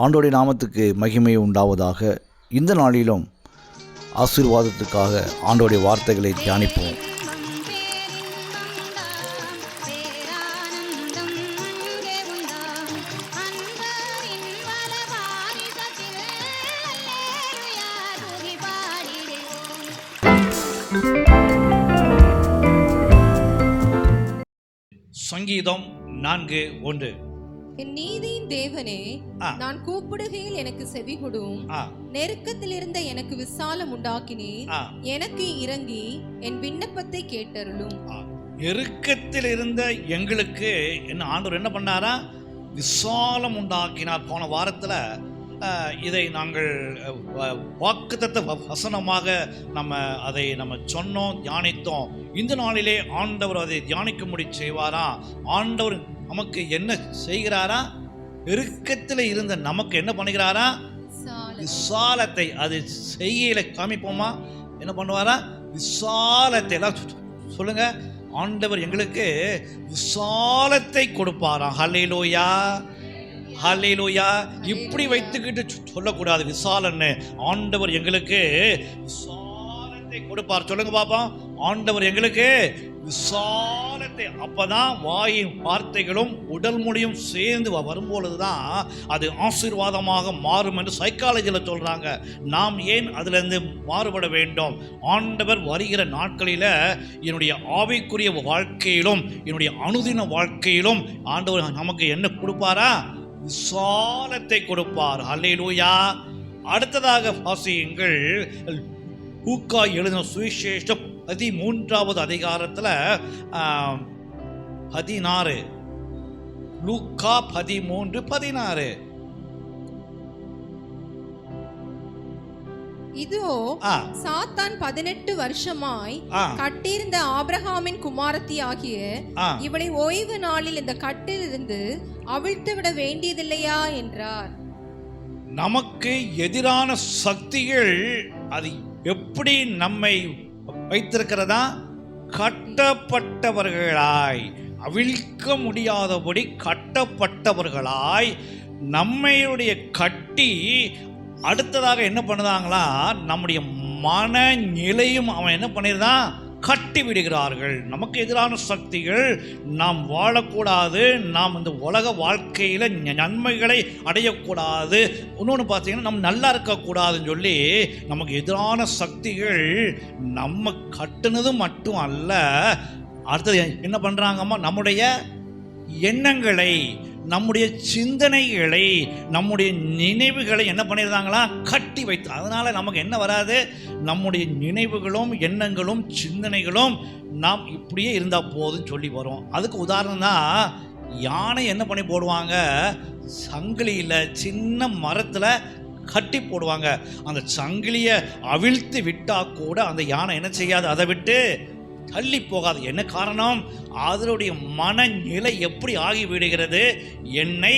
ஆண்டோடைய நாமத்துக்கு மகிமை உண்டாவதாக. இந்த நாளிலும் ஆசீர்வாதத்துக்காக ஆண்டோடைய வார்த்தைகளை தியானிப்போம். சங்கீதம் நான்கு ஒன்று. என் நீதியின் தேவனே. நான் கூப்பிடுகையில் எனக்கு செவிகொடும். ஆ. நெருக்கத்தில் இருந்த எனக்கு விசாலம் உண்டாக்கினீர். ஆ. எனக்கு இறங்கி என் விண்ணப்பத்தை கேட்டருளும். நெருக்கத்தில் இருந்த எங்களுக்கு என்ன ஆண்டவர் என்ன பண்ணாரா? விசாலம் உண்டாக்கினார். போன வாரத்தில் இதை நாங்கள் வாக்குத்தத்த வசனமாக நம்ம அதை நம்ம சொன்னோம் தியானித்தோம். இந்த நாளிலே ஆண்டவர் அதை தியானிக்கும்படி செய்வாரா? ஆண்டவர் நமக்கு என்ன செய்கிறாரா? நெருக்கத்தில் இருந்த நமக்கு என்ன பண்ணுகிறாரா. விசாலத்தை. அது செய்கையில காமிப்போமா? என்ன பண்ணுவாரா? விசாலத்தை. எல்லாம் சொல்லுங்க. ஆண்டவர் எங்களுக்கு விசாலத்தை கொடுப்பாராம் ஹல்லேலூயா ஹல்லேலூயா இப்படி வைத்துக்கிட்டு சொல்லக்கூடாது. விசாலன்னு. ஆண்டவர் எங்களுக்கு விசாலத்தை கொடுப்பார். சொல்லுங்க பாப்பா ஆண்டவர் எங்களுக்கு விசாலத்தை அப்பதான் வாயின் வார்த்தைகளும் உடல் மொழியும் சேர்ந்து வ- வரும்பொழுதுதான் அது ஆசீர்வாதமாக மாறும் என்று சைக்காலஜியில் சொல்றாங்க. நாம் ஏன் அதிலிருந்து மாறுபட வேண்டும்? ஆண்டவர் வருகிற நாட்களில் என்னுடைய ஆவிக்குரிய வாழ்க்கையிலும் என்னுடைய அனுதின வாழ்க்கையிலும் ஆண்டவர் நமக்கு என்ன கொடுப்பாரா? விசாலத்தை கொடுப்பார். அல்லேலூயா அடுத்ததாக வாசியுங்கள். ஊக்கா எழுதின சுவிசேஷம் பதிமூன்றாவது அதிகாரத்தில் பதினாறு. லூக்கா பதிமூன்று பதினாறு. இதோ சாத்தான் பதினெட்டு வருஷமாய் கட்டியிருந்த ஆபிரகாமின் குமாரத்தி ஆகிய இவளை ஓய்வு நாளில் இந்த கட்டிலிருந்து அவிழ்த்து விட வேண்டியதில்லையா என்றார். நமக்கு எதிரான சக்திகள் அது எப்படி நம்மை வைத்திருக்கிறதா? கட்டப்பட்டவர்களாய். அவிழ்க்க முடியாதபடி கட்டப்பட்டவர்களாய். நம்மையுடைய கட்டி அடுத்ததாக என்ன பண்ணுதாங்களா? நம்முடைய மனநிலையும் அவன் என்ன பண்ணியிருந்தான் கட்டி விடுகிறார்கள் நமக்கு எதிரான சக்திகள் நாம் வாழக்கூடாது. நாம் இந்த உலக வாழ்க்கையில் நன்மைகளை அடையக்கூடாது. இன்னொன்று பார்த்தீங்கன்னா நம்ம நல்லா இருக்கக்கூடாதுன்னு சொல்லி நமக்கு எதிரான சக்திகள் நம்ம கட்டுனது மட்டும் அல்ல. அடுத்தது என்ன பண்ணுறாங்கம்மா நம்முடைய எண்ணங்களை நம்முடைய சிந்தனைகளை நம்முடைய நினைவுகளை என்ன பண்ணியிருந்தாங்களா கட்டி வைத்து. அதனால் நமக்கு என்ன வராது? நம்முடைய நினைவுகளும் எண்ணங்களும் சிந்தனைகளும் நாம் இப்படியே இருந்தால் போதும் சொல்லி வரும். அதுக்கு உதாரணம் தான் யானை என்ன பண்ணி போடுவாங்க? சங்கிலியில் சின்ன மரத்தில் கட்டி போடுவாங்க. அந்த சங்கிலியை அவிழ்த்து விட்டால் கூட அந்த யானை என்ன செய்யாது? அதை விட்டு தள்ளி போகாது. என்ன காரணம்? அதனுடைய மனநிலை எப்படி ஆகிவிடுகிறது? என்னை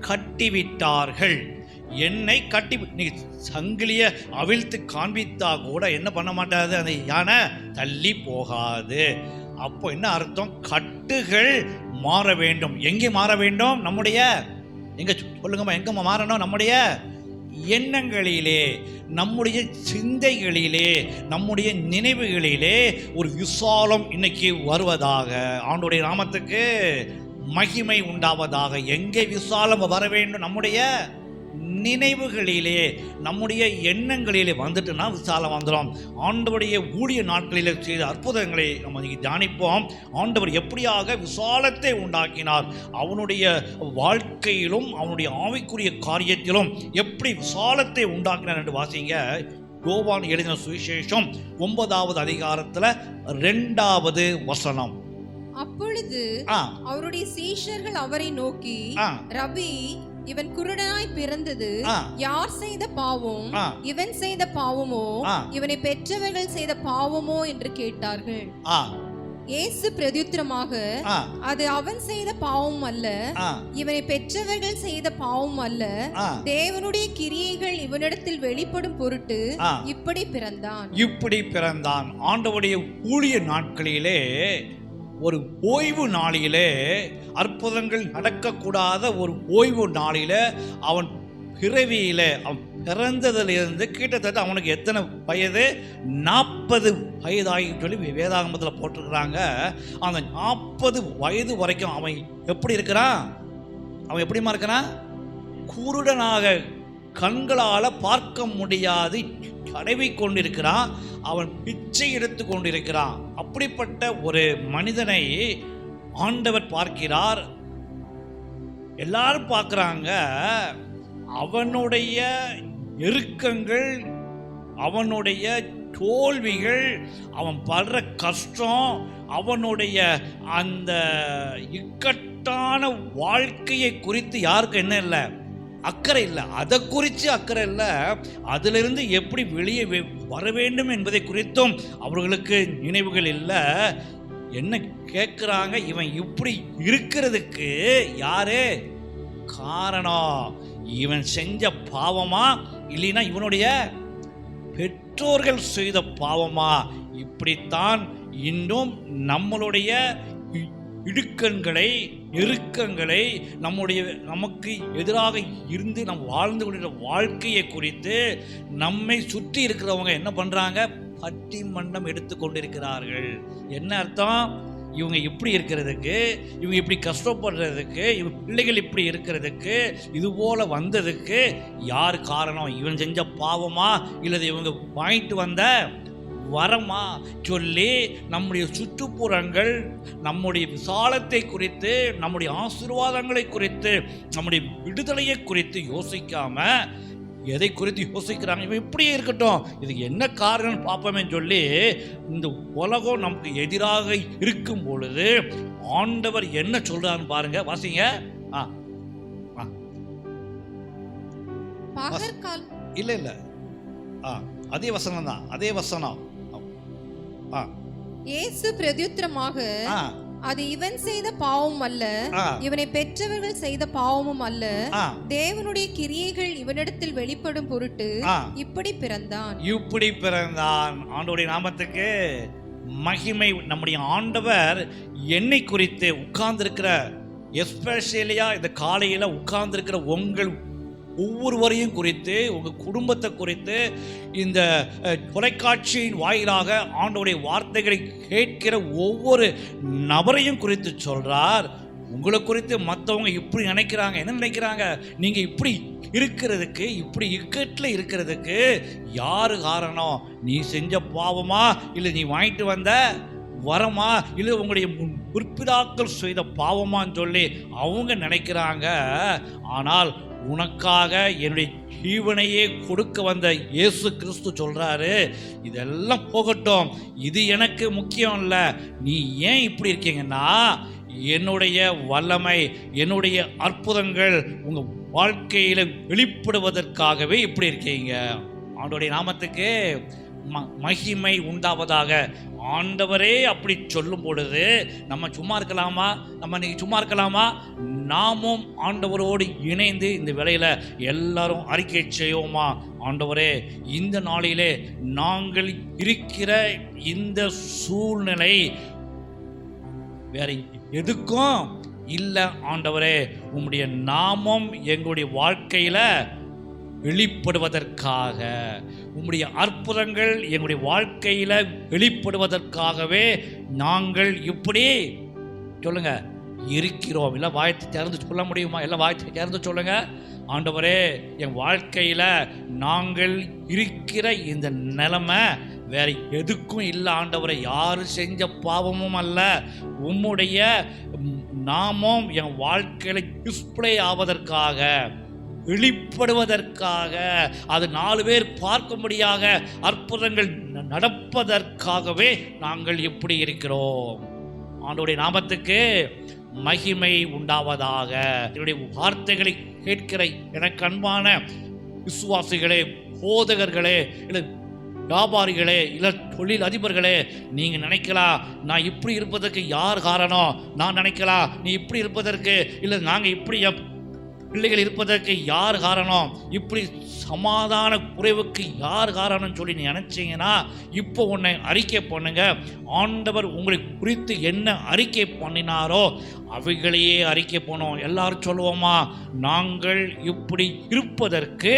கட்டிவிட்டார்கள். என்னை கட்டி நீ சங்கிலியை அவிழ்த்து காண்பித்தா கூட என்ன பண்ண மாட்டாது? அந்த யானை தள்ளி போகாது. அப்போ என்ன அர்த்தம்? கட்டுகள் மாற வேண்டும். எங்கே மாற வேண்டும்? நம்முடைய எங்க சொல்லுங்கம்மா எங்கம்மா மாறணும்? நம்முடைய எண்ணங்களிலே நம்முடைய சிந்தைகளிலே நம்முடைய நினைவுகளிலே ஒரு விசாலம் இன்னைக்கு வருவதாக ஆண்டுடைய நாமத்துக்கு மகிமை உண்டாவதாக. எங்கே விசாலம் வர வேண்டும்? நம்முடைய நினைவுகளிலே நம்முடைய எண்ணங்களிலே வந்துட்டுனா விசாலம் வந்துடும் ஆண்டவருடைய ஊழிய நாட்களிலே செய்த அற்புதங்களை நம்ம தியானிப்போம். ஆண்டவர் எப்படியாக விசாலத்தை உண்டாக்கினார். அவனுடைய வாழ்க்கையிலும் அவனுடைய ஆவிக்குரிய காரியத்திலும் எப்படி விசாலத்தை உண்டாக்கினார் என்று வாசிங்க. யோவான் எழுதின சுவிசேஷம் ஒன்பதாவது அதிகாரத்தில் ரெண்டாவது வசனம். அப்பொழுது அவருடைய சீஷர்கள் அவரை நோக்கி ரபி இவன் குருடனாய் பிறந்தது யார் செய்த பாவம்? இவன் செய்த பாவமோ. இவனை பெற்றவர்கள் செய்த பாவமோ என்று கேட்டார்கள். இயேசு பிரதியுத்தரமாக ஆ. அது அவன் செய்த பாவம் அல்ல இவனை பெற்றவர்கள் செய்த பாவம் அல்ல தேவனுடைய கிரியைகள் இவனிடத்தில் வெளிப்படும் பொருட்டு. இப்படி பிறந்தான். இப்படி பிறந்தான். ஆண்டவருடைய ஊழிய நாட்களிலே ஒரு ஓய்வு நாளிலே அற்புதங்கள் நடக்கக்கூடாத ஒரு ஓய்வு நாளிலே அவன் பிறவியில் அவன் பிறந்ததிலிருந்து கிட்டத்தட்ட அவனுக்கு எத்தனை வயது? நாற்பது வயதாகின்னு சொல்லி வேதாகமத்தில் போட்டிருக்கிறாங்க. அந்த நாற்பது வயது வரைக்கும் அவன் எப்படி இருக்கிறான்? அவன் எப்படிமா இருக்கிறான்? குருடனாக கண்களால் பார்க்க முடியாது தடவி கொண்டிருக்கிறான். அவன் பிச்சை எடுத்து கொண்டிருக்கிறான். அப்படிப்பட்ட ஒரு மனிதனை ஆண்டவர் பார்க்கிறார். எல்லாரும் பார்க்குறாங்க. அவனுடைய நெருக்கங்கள் அவனுடைய தோல்விகள் அவன் படுற கஷ்டம் அவனுடைய அந்த இக்கட்டான வாழ்க்கையை குறித்து யாருக்கு என்ன இல்லை? அக்கறை இல்லை. அதை குறித்து அக்கறை இல்லை. அதிலிருந்து எப்படி வெளியே வர வேண்டும் என்பதை குறித்தும் அவர்களுக்கு நினைவுகள் இல்லை. என்ன கேட்குறாங்க? இவன் இப்படி இருக்கிறதுக்கு யாரு? காரணம். இவன் செஞ்ச பாவமா? இல்லைன்னா இவனுடைய பெற்றோர்கள் செய்த பாவமா? இப்படித்தான் இன்னும் நம்மளுடைய இ- இடுக்கண்களை நெருக்கங்களை நம்முடைய நமக்கு எதிராக இருந்து நம் வாழ்ந்து கொண்டிருக்கிற வாழ்க்கையை குறித்து நம்மை சுற்றி இருக்கிறவங்க என்ன பண்றாங்க? பட்டிமன்றம் எடுத்து கொண்டிருக்கிறார்கள். என்ன அர்த்தம்? இவங்க இப்படி இருக்கிறதுக்கு இவங்க இப்படி கஷ்டப்படுறதுக்கு இவங்க பிள்ளைகள் இப்படி இருக்கிறதுக்கு இது போல் வந்ததுக்கு யார் காரணம்? இவன் செஞ்ச பாவமா? இல்லது இவங்க வாங்கிட்டு வந்த வரமா? சொல்லி நம்முடைய சுற்றுப்புறங்கள் நம்முடைய விசாலத்தை குறித்து நம்முடைய ஆசீர்வாதங்களை குறித்து நம்முடைய விடுதலையை குறித்து யோசிக்காம எதை குறித்து யோசிக்கிறாங்க? இவன் இப்படியே இருக்கட்டும். இதுக்கு என்ன காரணம் பார்ப்போமே சொல்லி இந்த உலகம் நமக்கு எதிராக இருக்கும் பொழுது ஆண்டவர் என்ன சொல்றான்னு பாருங்க. வாசிங்க. ஆ. இல்லை இல்லை. ஆ. அதே வசனம் தான். அதே வசனம். இயேசு பிரத்யுத்தரமாக அது இவன் செய்த பாவம் அல்ல இவனை பெற்றவர்கள் செய்த பாவமும் அல்ல தேவனுடைய கிரியைகள் இவனிடத்தில் வெளிப்படும் பொருட்டு இப்படி பிறந்தான். இப்படி பிறந்தான். ஆண்டவருடைய நாமத்துக்கு மகிமை. நம்முடைய ஆண்டவர் என்னை குறித்து உட்கார்ந்திருக்கிற எஸ்பெஷலியா இந்த காலையில உட்கார்ந்திருக்கிற உங்கள் ஒவ்வொருவரையும் குறித்து உங்கள் குடும்பத்தை குறித்து இந்த தொலைக்காட்சியின் வாயிலாக ஆண்டோடைய வார்த்தைகளை கேட்கிற ஒவ்வொரு நபரையும் குறித்து சொல்கிறார் உங்களை குறித்து மற்றவங்க இப்படி நினைக்கிறாங்க என்ன நினைக்கிறாங்க? நீங்கள் இப்படி இருக்கிறதுக்கு இப்படி இக்கட்டில் இருக்கிறதுக்கு யார் காரணம்? நீ செஞ்ச பாவமா? இல்லை நீ வாங்கிட்டு வந்த வரமா? இல்லை உங்களுடைய முன் முற்பிதாக்கள் செய்த பாவமான்னு சொல்லி அவங்க நினைக்கிறாங்க. ஆனால் உனக்காக என்னுடைய ஜீவனையே கொடுக்க வந்த இயேசு கிறிஸ்து சொல்கிறாரு இதெல்லாம் போகட்டும். இது எனக்கு முக்கியம் இல்லை. நீ ஏன் இப்படி இருக்கீங்கன்னா என்னுடைய வல்லமை என்னுடைய அற்புதங்கள் உங்கள் வாழ்க்கையில் வெளிப்படுவதற்காகவே இப்படி இருக்கீங்க. அவனுடைய நாமத்துக்கு ம மகிமை உண்டாவதாக ஆண்டவரே அப்படி சொல்லும் பொழுது நம்ம சும்மா இருக்கலாமா? நம்ம இன்னைக்கு சும்மா இருக்கலாமா? நாமும் ஆண்டவரோடு இணைந்து இந்த வேலையில் எல்லாரும் அறிக்கை செய்வோமா? ஆண்டவரே இந்த நாளிலே நாங்கள் இருக்கிற இந்த சூழ்நிலை வேற எதுக்கும் இல்லை ஆண்டவரே. உம்முடைய நாமம் எங்களுடைய வாழ்க்கையில் வெளிப்படுவதற்காக. உம்முடைய அற்புதங்கள் எங்களுடைய வாழ்க்கையில் வெளிப்படுவதற்காகவே நாங்கள் இப்படி சொல்லுங்க இருக்கிறோம். இல்லை வாயத்தை திறந்து சொல்ல முடியுமா? எல்லாம் வாயத்தை திறந்து சொல்லுங்க. ஆண்டவரே என் வாழ்க்கையில் நாங்கள் இருக்கிற இந்த நிலைமை வேற எதுக்கும் இல்லை. ஆண்டவரை யாரு செஞ்ச பாவமும் அல்ல. உம்முடைய நாமும் நாமம் என் வாழ்க்கையில டிஸ்பிளே ஆவதற்காக. வெளிப்படுவதற்காக அது நாலு பேர் பார்க்கும்படியாக அற்புதங்கள் நடப்பதற்காகவே நாங்கள் எப்படி இருக்கிறோம். ஆண்டோடைய நாமத்துக்கு மகிமை உண்டாவதாக. என்னுடைய வார்த்தைகளை கேட்கிற எனக்கு அன்பான விசுவாசிகளே போதகர்களே இல்லை வியாபாரிகளே இல்லை தொழில் அதிபர்களே நீங்கள் நினைக்கலாம் நான் இப்படி இருப்பதற்கு யார் காரணம்? நான் நினைக்கலாம் நீ இப்படி இருப்பதற்கு இல்லை நாங்கள் இப்படி எப்- பிள்ளைகள் இருப்பதற்கு யார் காரணம்? இப்படி சமாதான குறைவுக்கு யார் காரணம் சொல்லி நீ இப்போ உன்னை அறிக்கை பண்ணுங்க. ஆண்டவர் உங்களை குறித்து என்ன அறிக்கை பண்ணினாரோ அவைகளையே அறிக்கை பண்ணோம் எல்லாரும் சொல்லுவோமா? நாங்கள் இப்படி இருப்பதற்கு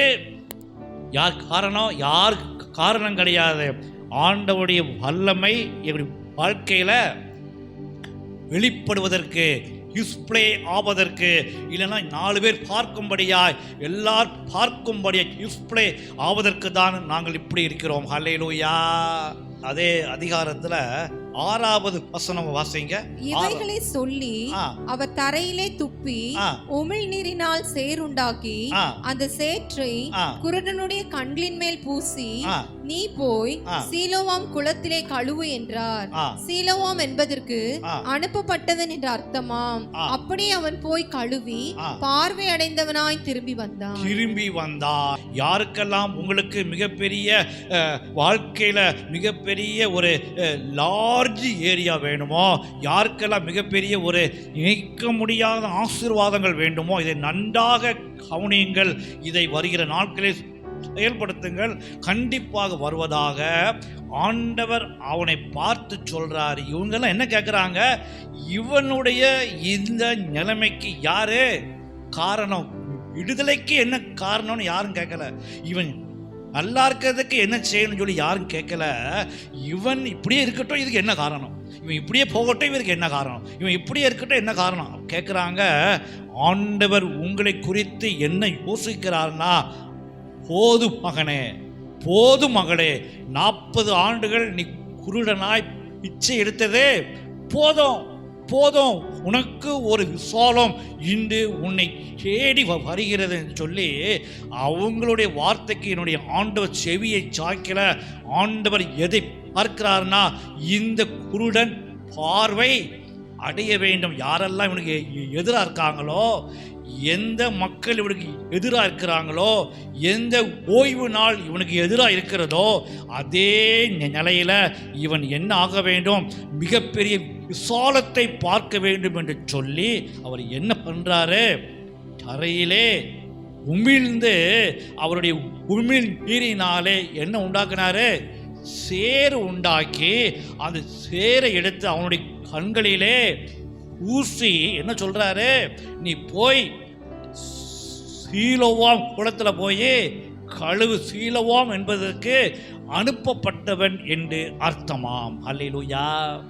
யார் காரணம்? யார் காரணம் கிடையாது. ஆண்டவருடைய வல்லமை எப்படி வாழ்க்கையில் வெளிப்படுவதற்கு டிஸ்ப்ளே ஆவதற்கு. இல்லைன்னா நாலு பேர் பார்க்கும்படியாய் எல்லார் பார்க்கும்படியாய் டிஸ்ப்ளே ஆவதற்கு தான் நாங்கள் இப்படி இருக்கிறோம். ஹல்லேலூயா அதே அதிகாரத்தில் ஆறாவது வசனம் வாசிங்க. இவைகளை சொல்லி அவர் தரையிலே துப்பி ஆ. உமிழ்நீரினால் சேறுண்டாக்கி ஆ. அந்த சேற்றை குருடனுடைய கண்களின் மேல் பூசி நீ போய். சீலோவாம் குளத்திலே கழுவு என்றார் சீலோவாம் என்பதற்கு ஆ. அனுப்பப்பட்டவன் என்று அர்த்தமாம் ஆ. அப்படியே அவன் போய் கழுவி. பார்வை அடைந்தவனாய் திரும்பி வந்தான் திரும்பி வந்தார் யாருக்கெல்லாம் உங்களுக்கு மிகப்பெரிய வாழ்க்கையில மிகப்பெரிய ஒரு லார்ஜ் ஏரியா வேணுமோ யாருக்கெல்லாம் மிகப்பெரிய ஒரு இணைக்க முடியாத ஆசீர்வாதங்கள் வேண்டுமோ இதை நன்றாக கவனியுங்கள் இதை வருகிற நாட்களில் செயல்படுத்துங்கள். கண்டிப்பாக வருவதாக ஆண்டவர் அவனை பார்த்து சொல்கிறார் இவங்கெல்லாம் என்ன கேட்குறாங்க இவனுடைய இந்த நிலைமைக்கு யாரு? காரணம் விடுதலைக்கு என்ன காரணம்னு யாரும் கேட்கல இவன் நல்லா இருக்கிறதுக்கு என்ன செய்யணும்னு சொல்லி யாரும் கேட்கல இவன் இப்படியே இருக்கட்டும் இதுக்கு என்ன காரணம்? இவன் இப்படியே போகட்டும் இவருக்கு என்ன காரணம்? இவன் இப்படியே இருக்கட்டும் என்ன காரணம்? கேட்குறாங்க ஆண்டவர் உங்களை குறித்து என்ன யோசிக்கிறார்னா போது மகனே போது மகளே நாற்பது ஆண்டுகள் நீ குருடனாய் பிச்சை எடுத்ததே போதும் போதும் உனக்கு ஒரு விசாலம் இன்று உன்னை தேடி வ- வருகிறது சொல்லி அவங்களுடைய வார்த்தைக்கு என்னுடைய ஆண்டவர் செவியை சாய்க்கல. ஆண்டவர் எதை பார்க்கிறார்னா இந்த குருடன் பார்வை அடைய வேண்டும். யாரெல்லாம் இவனுக்கு எதிராக இருக்காங்களோ எந்த மக்கள் இவனுக்கு எதிராக இருக்கிறாங்களோ எந்த ஓய்வு நாள் இவனுக்கு எதிராக இருக்கிறதோ அதே நிலையில் இவன் என்ன ஆக வேண்டும்? மிகப்பெரிய விசாலத்தை பார்க்க வேண்டும் என்று சொல்லி அவர் என்ன பண்ணுறாரு தரையிலே உமிழ்ந்து அவருடைய உமிழ் நீரினாலே என்ன உண்டாக்குனாரு? சேறு உண்டாக்கி அந்த சேரை எடுத்து அவனுடைய கண்களிலே ஊசி என்ன சொல்கிறாரு நீ போய் சீலோவாம் குளத்தில் போய் கழுவு சீலவாம் என்பதற்கு அனுப்பப்பட்டவன் என்று அர்த்தமாம். அல்லேலூயா.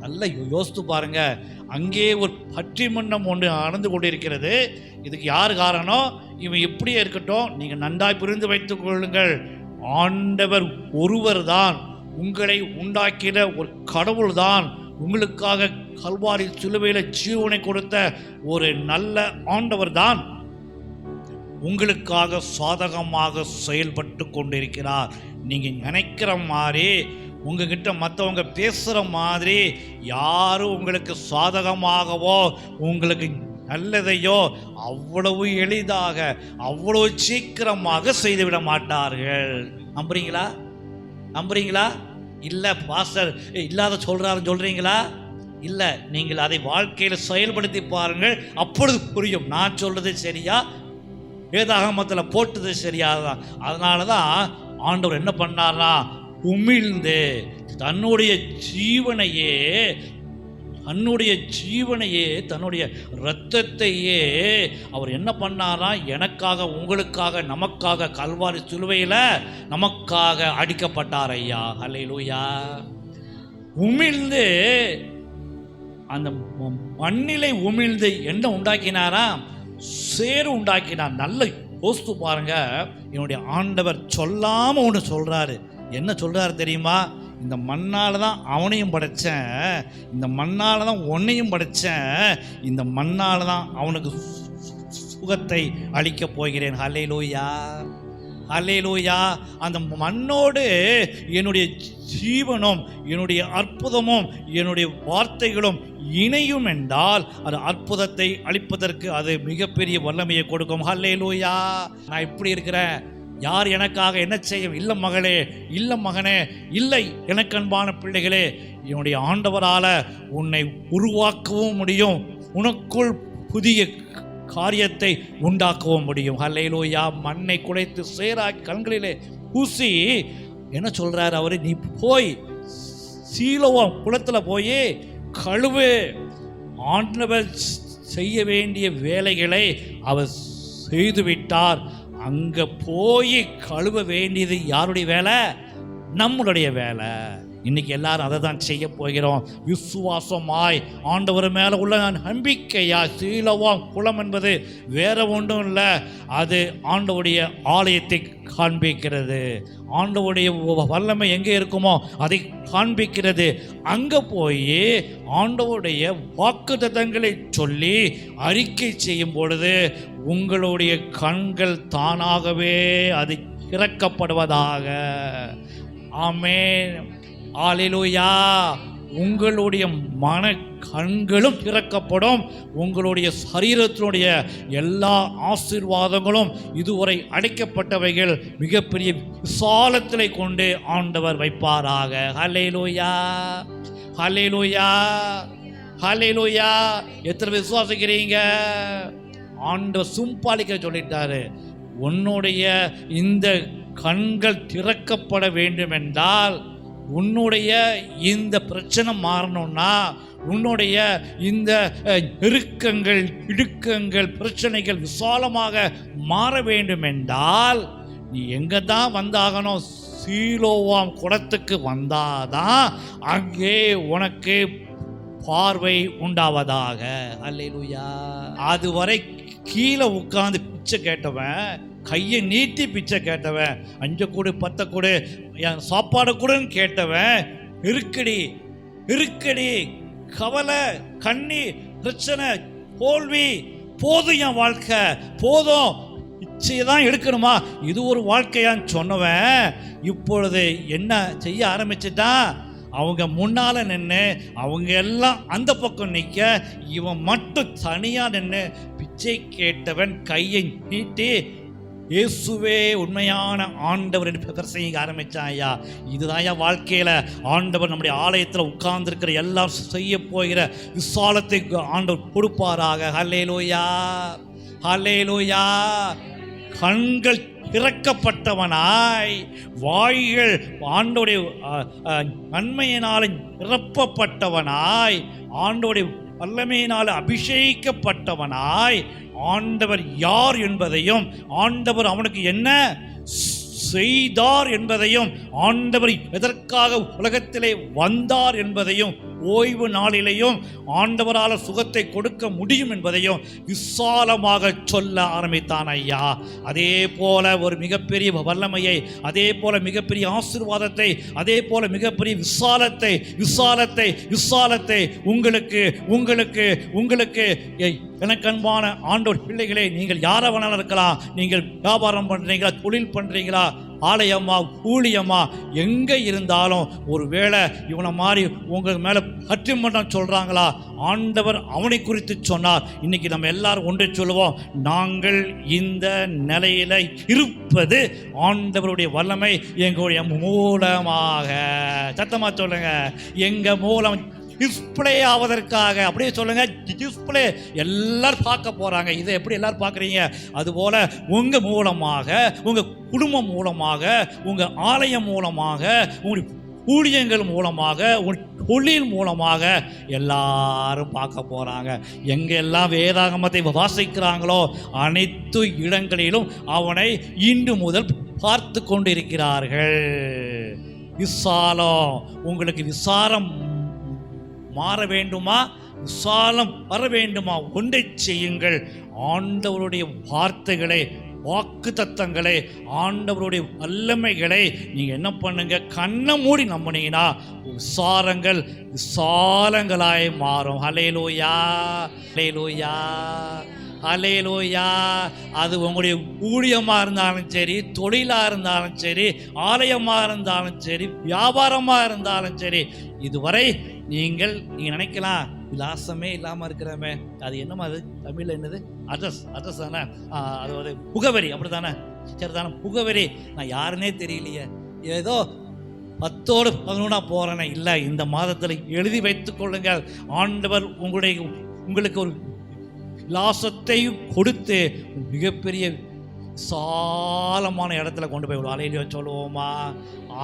நல்லா யோசித்து பாருங்க. அங்கே ஒரு பற்றிமன்றம் ஒன்று நடந்து கொண்டிருக்கிறது. இதுக்கு யார் காரணம்? இவன் இப்படியே இருக்கட்டும். நீங்கள் நன்றாய் புரிந்து வைத்துக் கொள்ளுங்கள். ஆண்டவர் ஒருவர் தான் உங்களை உண்டாக்கிற ஒரு கடவுள் தான் உங்களுக்காக கல்வாரி சிலுவையில் ஜீவனை கொடுத்த ஒரு நல்ல ஆண்டவர் தான் உங்களுக்காக சாதகமாக செயல்பட்டு கொண்டிருக்கிறார். நீங்கள் நினைக்கிற மாதிரி உங்ககிட்ட மற்றவங்க பேசுகிற மாதிரி யாரும் உங்களுக்கு சாதகமாகவோ உங்களுக்கு நல்லதையோ அவ்வளவு எளிதாக அவ்வளவு சீக்கிரமாக செய்துவிட மாட்டார்கள். நம்புறீங்களா? நம்புறீங்களா? இல்லை பாஸ்டர் இல்லாத சொல்கிறாருன்னு சொல்கிறீங்களா இல்லை நீங்கள் அதை வாழ்க்கையில் செயல்படுத்தி பாருங்கள். அப்பொழுது புரியும். நான் சொல்றது சரியா? வேதாகமத்தில் போட்டது சரியாதான் அதனால தான் ஆண்டவர் என்ன பண்ணார்னா உமிழ்ந்து தன்னுடைய ஜீவனையே தன்னுடைய ஜீவனையே தன்னுடைய இரத்தத்தையே அவர் என்ன பண்ணாரா? எனக்காக உங்களுக்காக நமக்காக கல்வாரி சிலுவையில் நமக்காக அடிக்கப்பட்டார் ஐயா. அல்லையிலூயா உமிழ்ந்து அந்த மண்ணிலை உமிழ்ந்து என்ன உண்டாக்கினாரா சேறு உண்டாக்கினார். நல்ல யோசித்து பாருங்க. என்னுடைய ஆண்டவர் சொல்லாம ஒன்று சொல்றாரு. என்ன சொல்றாரு தெரியுமா? இந்த மண்ணால் தான் அவனையும் படைச்சேன். இந்த மண்ணால் தான் உன்னையும் படைச்சேன். இந்த மண்ணால் தான் அவனுக்கு சு- சுகத்தை அளிக்கப் போகிறேன். ஹalleluya. ஹalleluya அந்த மண்ணோடு என்னுடைய ஜீவனும் என்னுடைய அற்புதமும் என்னுடைய வார்த்தைகளும் இணையும் என்றால் அது அற்புதத்தை அளிப்பதற்கு அது மிகப்பெரிய வல்லமையை கொடுக்கும். ஹல்லேலூயா நான் இப்படி இருக்கிறேன். யார் எனக்காக என்ன செய்யும் இல்லை மகளே இல்லை மகனே இல்லை எனக்கு அன்பான பிள்ளைகளே என்னுடைய ஆண்டவரால் உன்னை உருவாக்கவும் முடியும். உனக்குள் புதிய காரியத்தை உண்டாக்கவும் முடியும். ஹல்லையிலோயா மண்ணை குடைத்து சேராக்கி கண்களிலே பூசி என்ன சொல்கிறார் அவர்? நீ போய் சீலவம் குளத்தில் போய் கழுவு. ஆண்டவர் செய்ய வேண்டிய வேலைகளை அவர் செய்துவிட்டார். அங்கே போய் கழுவ வேண்டியது யாருடைய வேலை? நம்மளுடைய வேலை. இன்னைக்கு எல்லாரும் அதை தான் செய்ய போகிறோம். விசுவாசமாய் ஆண்டவர் மேலே உள்ள நம்பிக்கையா சீலவாம் குளம் என்பது வேற ஒன்றும் இல்லை. அது ஆண்டவுடைய ஆலயத்தை காண்பிக்கிறது. ஆண்டவுடைய வல்லமை எங்கே இருக்குமோ அதை காண்பிக்கிறது. அங்கே போய் ஆண்டவருடைய வாக்குத்தத்தங்களை சொல்லி அறிக்கை செய்யும் பொழுது உங்களுடைய கண்கள் தானாகவே அது இறக்கப்படுவதாக. ஆமேன். ஆலிலூயா. உங்களுடைய மன கண்களும் திறக்கப்படும். உங்களுடைய சரீரத்தினுடைய எல்லா ஆசீர்வாதங்களும் இதுவரை அடைக்கப்பட்டவைகள் மிகப்பெரிய விசாலத்திலே கொண்டு ஆண்டவர் வைப்பாராக. ஹலேலூயா ஹலேலூயா ஹலேலூயா எத்தனை விசுவாசிக்கிறீங்க? ஆண்டவர் சும்பாலிக்க சொல்லிட்டாரு. உன்னுடைய இந்த கண்கள் திறக்கப்பட வேண்டும் என்றால் உன்னுடைய இந்த பிரச்சனை மாறணும்னா உன்னுடைய இந்த நெருக்கங்கள் இடுக்கங்கள் பிரச்சனைகள் விசாலமாக மாற வேண்டும் என்றால் நீ எங்கே தான் வந்தாகணும் சீலோவாம் குடத்துக்கு வந்தாதான் அங்கே உனக்கு பார்வை உண்டாவதாக. அல்லேலூயா. அதுவரை கீழே உட்காந்து பிச்சை கேட்டவன் கையை நீட்டி பிச்சை கேட்டவன் அஞ்ச கூடு பத்த கூடு என் சாப்பாடு கூடன்னு கேட்டவன் இருக்கடி இருக்கடி கவலை கண்ணி பிரச்சனை தோல்வி போதும் என் வாழ்க்கை போதும் தான் எடுக்கணுமா? இது ஒரு வாழ்க்கையான்னு சொன்னவன் இப்பொழுது என்ன செய்ய ஆரம்பிச்சிட்டான்? அவங்க முன்னால நின்று அவங்க எல்லாம் அந்த பக்கம் நிற்க இவன் மட்டும் தனியாக நின்று பிச்சை கேட்டவன் கையை நீட்டி இயேசுவே உண்மையான ஆண்டவர் என்று பிரசங்கிக்க ஆரம்பித்தான் ஐயா. இதுதான் ஐயா வாழ்க்கையில் ஆண்டவர் நம்முடைய ஆலயத்தில் உட்கார்ந்துருக்கிற எல்லாம் செய்ய போகிற விசாலத்தை ஆண்டவர் கொடுப்பாராக. ஹல்லேலூயா ஹல்லேலோயா கண்கள் இறக்கப்பட்டவனாய். வாய்கள் ஆண்டோடைய நன்மையினால் நிரப்பப்பட்டவனாய். ஆண்டோடைய வல்லமையினால் அபிஷேகிக்கப்பட்டவனாய். ஆண்டவர் யார் என்பதையும் ஆண்டவர் அவனுக்கு என்ன செய்தார் என்பதையும் ஆண்டவர் எதற்காக உலகத்திலே வந்தார் என்பதையும் ஓய்வு நாளிலேயும் ஆண்டவரால் சுகத்தை கொடுக்க முடியும் என்பதையும் விசாலமாக சொல்ல ஆரம்பித்தான் ஐயா. அதே போல ஒரு மிகப்பெரிய வல்லமையை அதே போல மிகப்பெரிய ஆசீர்வாதத்தை அதே போல மிகப்பெரிய விசாலத்தை விசாலத்தை விசாலத்தை உங்களுக்கு உங்களுக்கு உங்களுக்கு. எ- எனக்கு அன்பான ஆண்டோர் பிள்ளைகளே நீங்கள் யாரை வேணாலும் இருக்கலாம்? நீங்கள் வியாபாரம் பண்ணுறீங்களா தொழில் பண்ணுறீங்களா ஆலயமா ஊழியமா எங்கே இருந்தாலும் ஒருவேளை இவனை மாதிரி உங்கள் மேலே பற்றிமன்றம் சொல்கிறாங்களா ஆண்டவர் அவனை குறித்து சொன்னார். இன்னைக்கு நம்ம எல்லாரும் ஒன்றை சொல்லுவோம். நாங்கள் இந்த நிலையில இருப்பது ஆண்டவருடைய வல்லமை எங்களுடைய மூலமாக. சத்தமாக சொல்லுங்க. எங்கள் மூலம் டிஸ்பிளே ஆவதற்காக. அப்படியே சொல்லுங்க டிஸ்பிளே எல்லாரும் பார்க்க போகிறாங்க இதை எப்படி எல்லாரும் பார்க்குறீங்க? அதுபோல் உங்கள் மூலமாக உங்கள் குடும்பம் மூலமாக உங்கள் ஆலயம் மூலமாக உங்களுடைய ஊழியங்கள் மூலமாக உங்கள் தொழில் மூலமாக எல்லாரும் பார்க்க போகிறாங்க எங்கெல்லாம் வேதாகமத்தை வாசிக்கிறாங்களோ அனைத்து இடங்களிலும் அவனை இன்று முதல் பார்த்து கொண்டிருக்கிறார்கள். விசாலம் உங்களுக்கு விசாரம் மாற வேண்டுமா? விசாலம் வர வேண்டுமா? ஒன்றை செய்யுங்கள். ஆண்டவருடைய வார்த்தைகளை வாக்கு தத்தங்களை ஆண்டவருடைய வல்லமைகளை நீங்கள் என்ன பண்ணுங்க? கண்ணை மூடி நம்பினீங்கன்னா விசாரங்கள் விசாலங்களாய் மாறும். அலையலோயா அலையலோயா அலையலோயா அது உங்களுடைய ஊழியமாக இருந்தாலும் சரி தொழிலாக இருந்தாலும் சரி ஆலயமாக இருந்தாலும் சரி வியாபாரமாக இருந்தாலும் சரி இதுவரை நீங்கள் நீங்கள் நினைக்கலாம் விலாசமே இல்லாமல் இருக்கிறமே அது என்னமா அது? தமிழில் என்னது? அட்ரஸ் அட்ரஸ் தானே? அது ஒரு புகவரி அப்படி தானே சரி தானே புகவரி நான் யாருன்னே தெரியலையே. ஏதோ பத்தோடு பதினொன்றா போகிறேனே இல்லை இந்த மாதத்தில் எழுதி வைத்துக் கொள்ளுங்கள். ஆண்டவர் உங்களுடைய உங்களுக்கு ஒரு விலாசத்தையும் கொடுத்து மிகப்பெரிய சாலமான இடத்துல கொண்டு போய் அலையிலோ சொல்லுவோமா?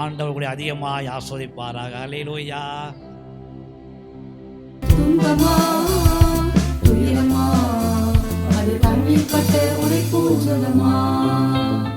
ஆண்டவர்களுடைய அதிகமாக ஆஸ்வதிப்பாராக. அலையிலோயா. துன்பமா துயரமா? அது தண்ணீர் பட்டு உரை பூஞ்சலமா